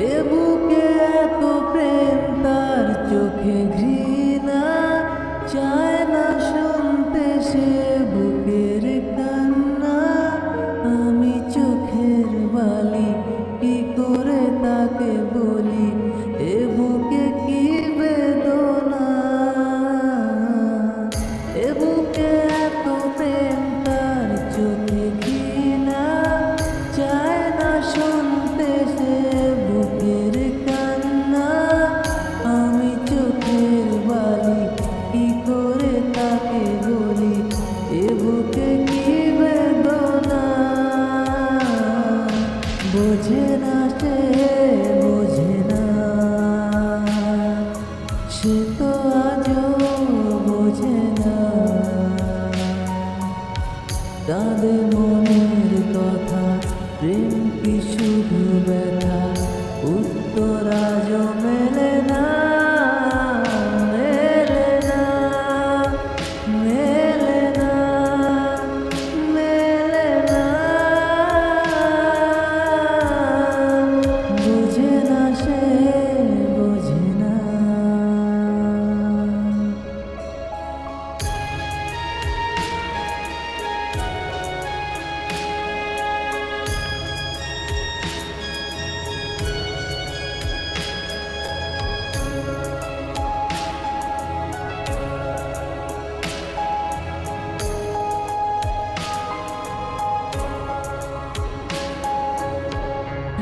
এ বুকে এত প্রেম তার চোখে ঘৃণা। বোঝে না, সে বোঝে না। সে তো আজও বোঝে না। তাদের মনের কথা, প্রেম কি শুধু ব্যথা? উত্তর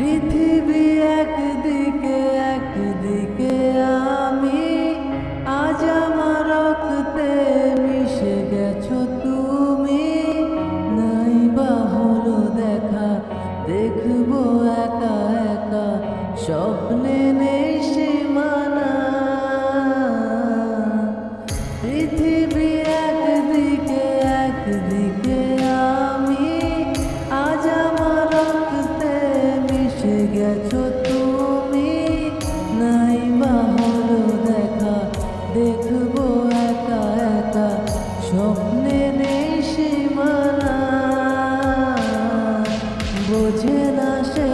পৃথিবী একদিকে একদিকে আমি। আজ আমার রক্তে মিশে গেছো তুমি। নাই বা দেখা, দেখব একা একা। স্বপ্নে নেই সীমানা। পৃথিবী একদিকে একদিকে তুমি নাই বা দেখব বোঝে না সে,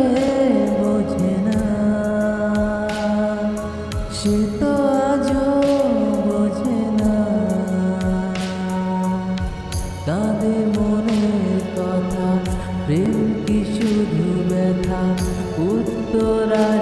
বোঝে না। সে তো বোঝে না। মনের কথা, প্রেম কি শুধু Dorado.